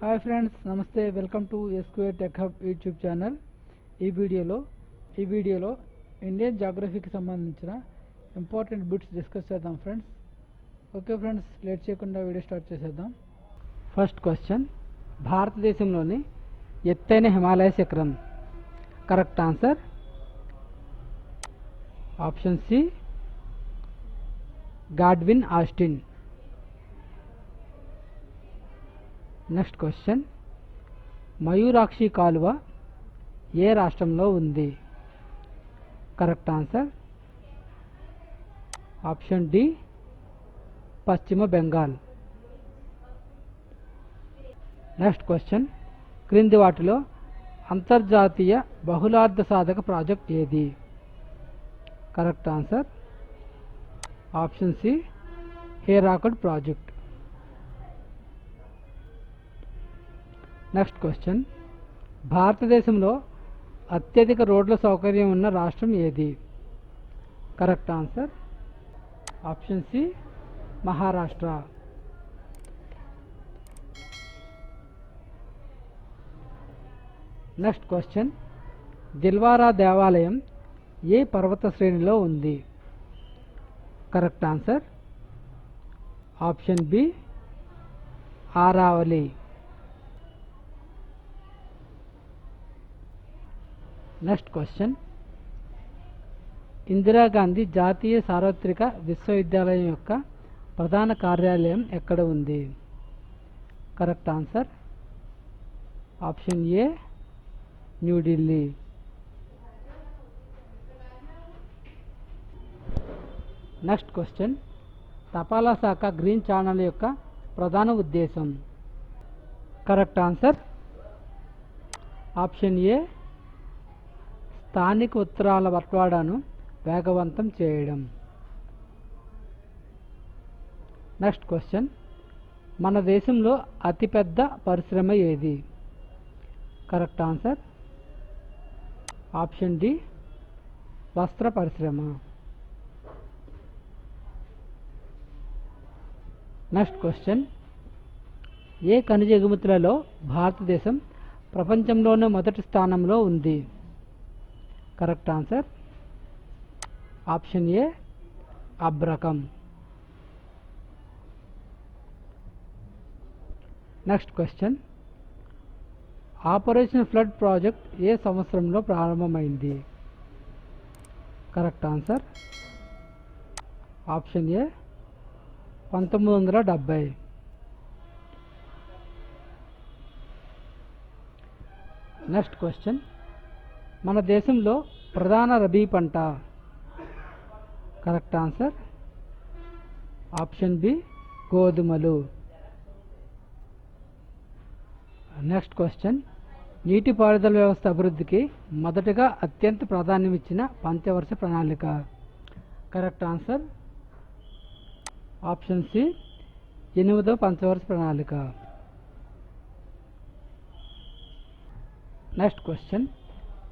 Hi friends namaste welcome to SQA tech hub YouTube channel ఈ వీడియోలో ఈ వీడియోలో ఇండియన్ జాగ్రఫీకి సంబంధించిన ఇంపార్టెంట్ బిట్స్ డిస్కస్ చేద్దాం ఫ్రెండ్స్ ఓకే ఫ్రెండ్స్ లేట్ చేయకుండా వీడియో స్టార్ట్ చేసేద్దాం. ఫస్ట్ క్వశ్చన్ భారతదేశంలోని ఎత్తైన హిమాలయ శిఖరం. Correct answer option C Godwin Austen next question Mayurakshi కాలువ ఏ రాష్ట్రంలో ఉంది? కరెక్ట్ ఆన్సర్ ఆప్షన్ డి పశ్చిమ బెంగాల్ నెక్స్ట్ క్వశ్చన్ క్రింది వాటిలో అంతర్జాతీయ బహుళార్థ సాధక ప్రాజెక్ట్ ఏది? Correct answer option C Hirakud project next question భారతదేశంలో అత్యధిక రోడ్ల సౌకర్యం ఉన్న రాష్ట్రం ఏది? Correct answer option C Maharashtra next question Dilwara దేవాలయం ఏ పర్వత శ్రేణిలో ఉంది? Correct answer option B Aravalli next question Indira Gandhi జాతీయ సార్వత్రిక విశ్వవిద్యాలయం యొక్క ప్రధాన కార్యాలయం ఎక్కడ ఉంది correct answer option A New Delhi next question తపాలా శాఖ గ్రీన్ ఛానల్ యొక్క ప్రధాన ఉద్దేశం కరెక్ట్ ఆన్సర్ ఆప్షన్ ఏ స్థానిక ఉత్తరాల బట్వాడాను వేగవంతం చేయడం. నెక్స్ట్ క్వశ్చన్ మన దేశంలో అతిపెద్ద పరిశ్రమ ఏది? కరెక్ట్ ఆన్సర్ ఆప్షన్ డి వస్త్ర పరిశ్రమ. నెక్స్ట్ క్వశ్చన్ ఏ ఖనిజ ఎగుమతులలో భారతదేశం ప్రపంచంలోనే మొదటి స్థానంలో ఉంది? Correct answer option A అబ్రకం next question operation flood project ఏ సంవత్సరంలో ప్రారంభమైంది? కరెక్ట్ ఆన్సర్ ఆప్షన్ ఏ పంతొమ్మిది వందల డెబ్భై. నెక్స్ట్ క్వశ్చన్ మన దేశంలో ప్రధాన రబీ పంట? Correct answer. ఆప్షన్ బి గోధుమలు. Next question. నీటిపారుదల వ్యవస్థ అభివృద్ధికి మొదటగా అత్యంత ప్రాధాన్యం ఇచ్చిన పంచవర్ష ప్రణాళిక. Correct answer. ఆప్షన్ సి ఎనిమిదవ పంచవర్ష ప్రణాళిక. Next question.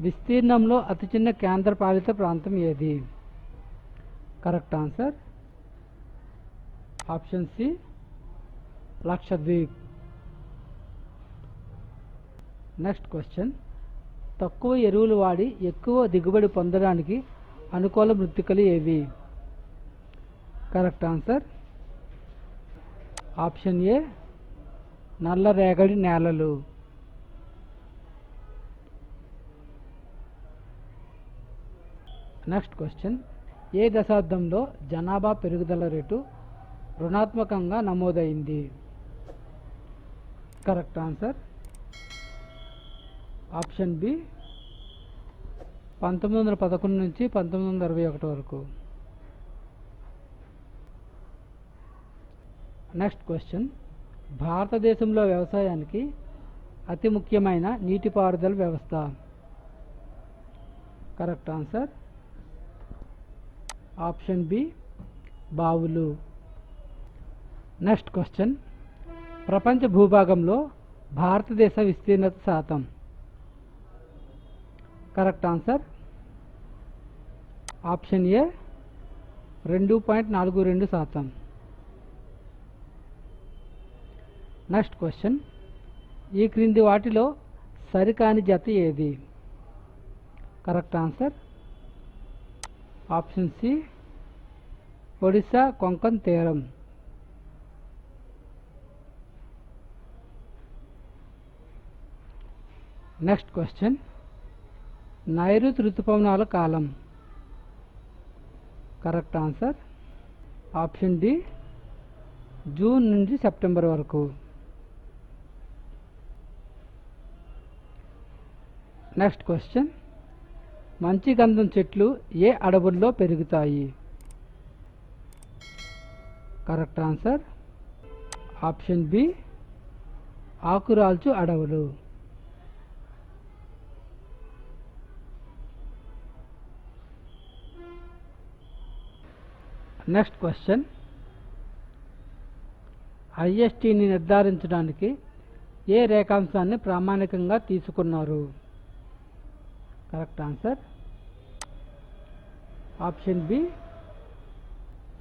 విస్తీర్ణంలో అతి చిన్న కేంద్రపాలిత ప్రాంతం ఏది? Correct answer. Option C Lakshadweep. Next question. తక్కువ ఎరువులు వాడి ఎక్కువ దిగుబడి పొందడానికి అనుకూల మృత్తికలు ఏవి? Correct answer. ఆప్షన్ ఏ నల్ల రేగడి నేలలు. నెక్స్ట్ క్వశ్చన్ ఏ దశాబ్దంలో జనాభా పెరుగుదల రేటు రుణాత్మకంగా నమోదైంది? కరెక్ట్ ఆన్సర్ ఆప్షన్ బి పంతొమ్మిది వందల పదకొండు నుంచి పంతొమ్మిది వందల అరవై ఒకటి వరకు. నెక్స్ట్ క్వశ్చన్ భారతదేశంలో వ్యవసాయానికి అతి ముఖ్యమైన నీటిపారుదల వ్యవస్థ. కరెక్ట్ ఆన్సర్ ఆప్షన్ బి బావులు. Next question. ప్రపంచ భూభాగంలో భారతదేశ విస్తీర్ణత శాతం. Correct answer. ఆప్షన్ ఏ రెండు పాయింట్ నాలుగు రెండు శాతం. Next question. ఈ క్రింది వాటిలో సరికాని జత ఏది? Correct answer. Option C Odisha Konkan తీరం. నెక్స్ట్ క్వశ్చన్ నైరుతి ఋతుపవనాల కాలం. Correct answer option D June నుంచి సెప్టెంబర్ వరకు. నెక్స్ట్ క్వశ్చన్ మంచి గంధం చెట్లు ఏ అడవుల్లో పెరుగుతాయి? Correct answer. ఆప్షన్ బి ఆకురాల్చు అడవులు. Next question. ఐఎస్టీని నిర్ధారించడానికి ఏ రేఖాంశాన్ని ప్రామాణికంగా తీసుకున్నారు? Correct answer. ఆప్షన్ బి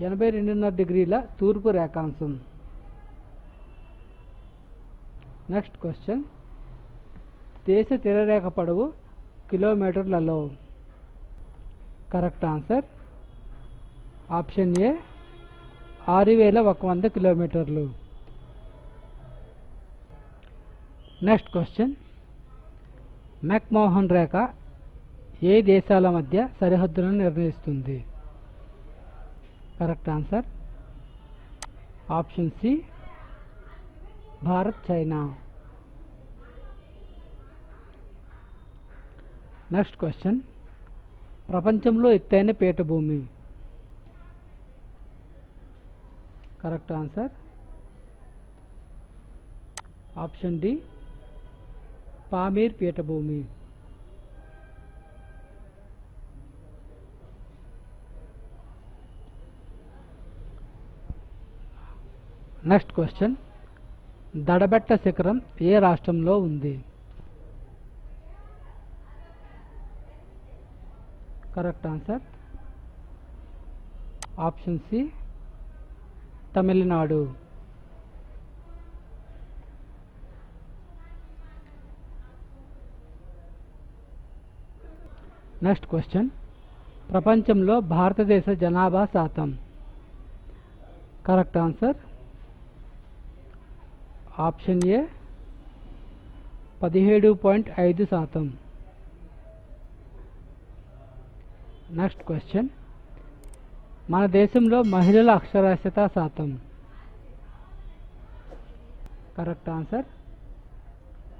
ఎనభై రెండున్నర డిగ్రీల తూర్పు రేఖాంశం. నెక్స్ట్ క్వశ్చన్ దేశ తీరరేఖ పొడవు కిలోమీటర్లలో? Correct answer. ఆప్షన్ ఏ ఆరు వేల ఒక వంద కిలోమీటర్లు. నెక్స్ట్ క్వశ్చన్ మెక్మోహన్ రేఖ ఏ దేశాల మధ్య సరిహద్దులను నిర్ణయిస్తుంది? Correct answer? Option C Bharat China. Next question. ప్రపంచంలో ఎత్తైన పీఠభూమి. Correct answer? Option D Pamir పీఠభూమి. నెక్స్ట్ క్వశ్చన్ దడబెట్ట శిఖరం ఏ రాష్ట్రంలో ఉంది? Correct answer option C Tamil Nadu next question ప్రపంచంలో భారతదేశ జనాభా శాతం. కరెక్ట్ ఆన్సర్ ఆప్షన్ ఏ పదిహేడు పాయింట్ ఐదు శాతం. నెక్స్ట్ క్వశ్చన్ మన దేశంలో మహిళల అక్షరాస్యత శాతం. కరెక్ట్ ఆన్సర్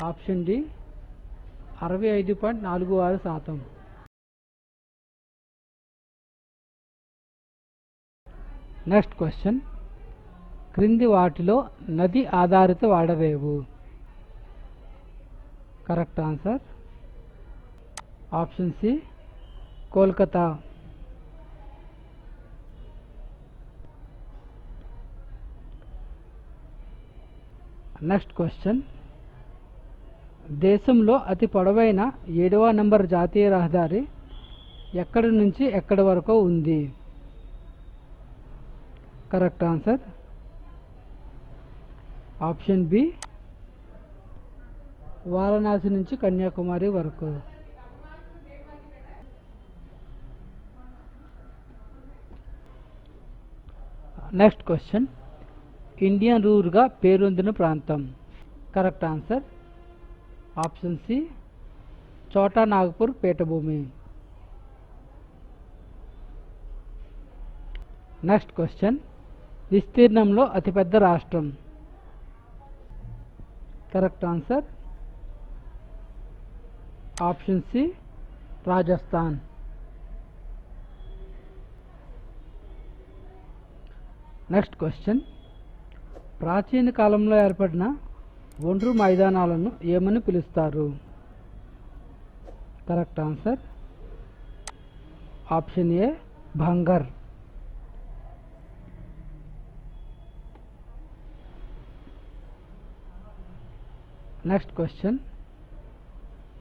ఆప్షన్ డి అరవై ఐదు పాయింట్ నాలుగు ఆరు శాతం. నెక్స్ట్ క్వశ్చన్ క్రింది వాటిలో నది ఆధారిత Vadarevu correct answer. Option C Kolkata. Next question. దేశంలో అతి పొడవైన ఏడవ నంబర్ జాతీయ రహదారి ఎక్కడి నుంచి ఎక్కడి వరకు ఉంది? Correct answer. Option B Varanasi నుంచి కన్యాకుమారి వరకు. నెక్స్ట్ క్వశ్చన్ ఇండియన్ రూర్గా పేరొందిన ప్రాంతం. Correct answer option C Chota Nagpur పీఠభూమి నెక్స్ట్ క్వశ్చన్ విస్తీర్ణంలో అతిపెద్ద రాష్ట్రం. Correct answer. Option C Rajasthan. Next question. ప్రాచీన కాలంలో ఏర్పడిన ఒండ్రు మైదానాలను ఏమని పిలుస్తారు? Correct answer. Option A bhangar next question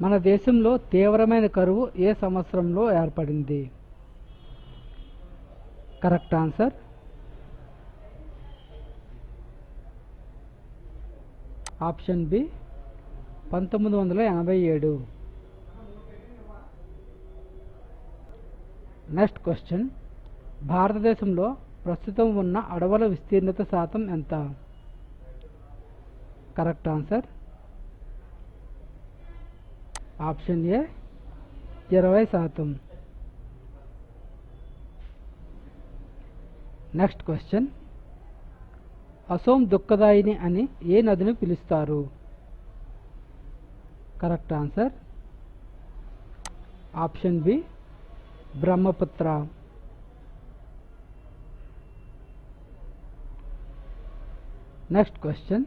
మన దేశంలో తీవ్రమైన కరువు ఏ సంవత్సరంలో ఏర్పడింది? కరెక్ట్ ఆన్సర్ ఆప్షన్ బి పంతొమ్మిది వందల ఎనభై ఏడు. నెక్స్ట్ క్వశ్చన్ భారతదేశంలో ప్రస్తుతం ఉన్న అడవుల విస్తీర్ణత శాతం ఎంత? కరెక్ట్ ఆన్సర్ ఆప్షన్ ఏ ఇరవై శాతం నెక్స్ట్ క్వశ్చన్ అసోం దుఃఖదాయిని అని ఏ నదిని పిలుస్తారు correct answer option B Brahmaputra next question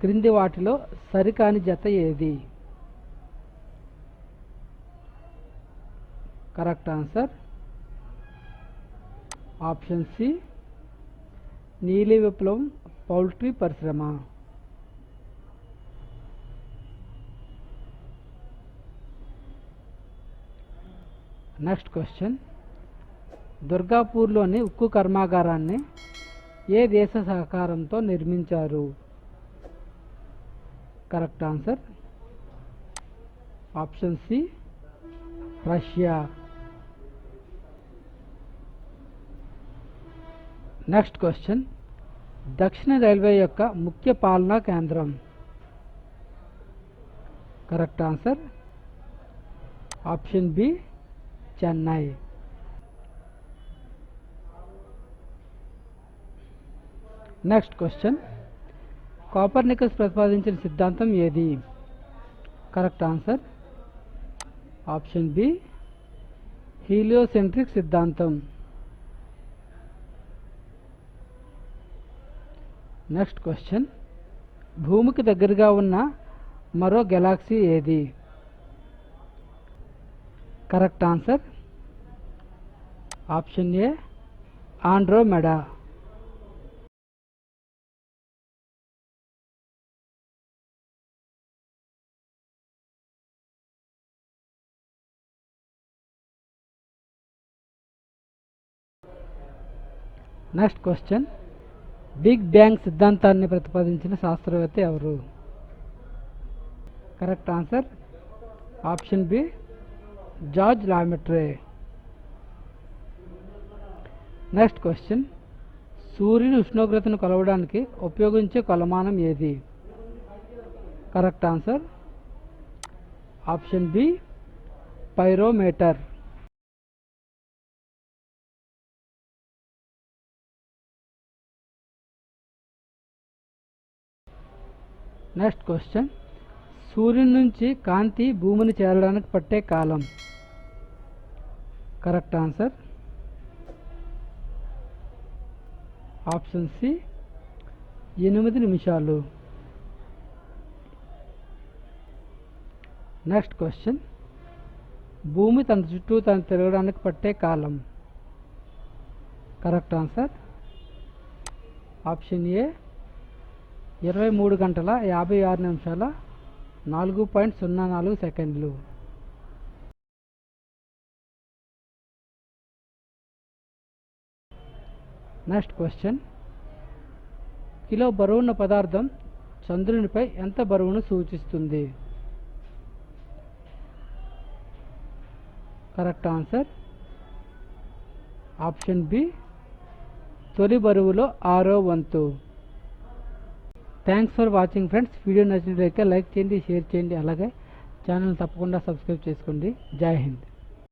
క్రింది వాటిలో సరికాని జత ఏది? కరెక్ట్ ఆన్సర్ ఆప్షన్ సి నీలి విప్లవం పౌల్ట్రీ పరిశ్రమ. నెక్స్ట్ క్వశ్చన్ దుర్గాపూర్లోని ఉక్కు కర్మాగారాన్ని ఏ దేశ సహకారంతో నిర్మించారు? Correct answer option C Russia next question దక్షిణ రైల్వే యొక్క ముఖ్య పాలనా కేంద్రం correct answer option B Chennai next question Copernicus ప్రతిపాదించిన సిద్ధాంతం ఏది? Correct answer. Option B heliocentric సిద్ధాంతం. Next question. భూమికి దగ్గరగా ఉన్న మరో గెలాక్సీ ఏది? Correct answer. Option A Andromeda. Next question big bang సిద్ధాంతాన్ని ప్రతిపాదించిన శాస్త్రవేత్త ఎవరు? Correct answer option B George Lemaitre next question సూర్యుని ఉష్ణోగ్రతను కొలవడానికి ఉపయోగించే కొలమానం ఏది? Correct answer option B pyrometer next question సూర్యుని నుంచి కాంతి భూమిని చేరడానికి పట్టే కాలం. కరెక్ట్ ఆన్సర్ ఆప్షన్ సి ఎనిమిది నిమిషాలు. నెక్స్ట్ క్వశ్చన్ భూమి తన చుట్టూ తను తిరగడానికి పట్టే కాలం. కరెక్ట్ ఆన్సర్ ఆప్షన్ ఏ ఇరవై మూడు గంటల యాభై ఆరు నిమిషాల నాలుగు పాయింట్ సున్నా నాలుగు సెకండ్లు. నెక్స్ట్ క్వశ్చన్ కిలో బరువున్న పదార్థం చంద్రునిపై ఎంత బరువును సూచిస్తుంది? కరెక్ట్ ఆన్సర్ ఆప్షన్ బి తొలి బరువులో ఆరో వంతు. Thanks for watching friends video నచ్చినట్లయితే లైక్ చేయండి షేర్ చేయండి. అలాగే ఛానల్ తప్పకుండా సబ్స్క్రైబ్ చేసుకోండి. జై హింద్.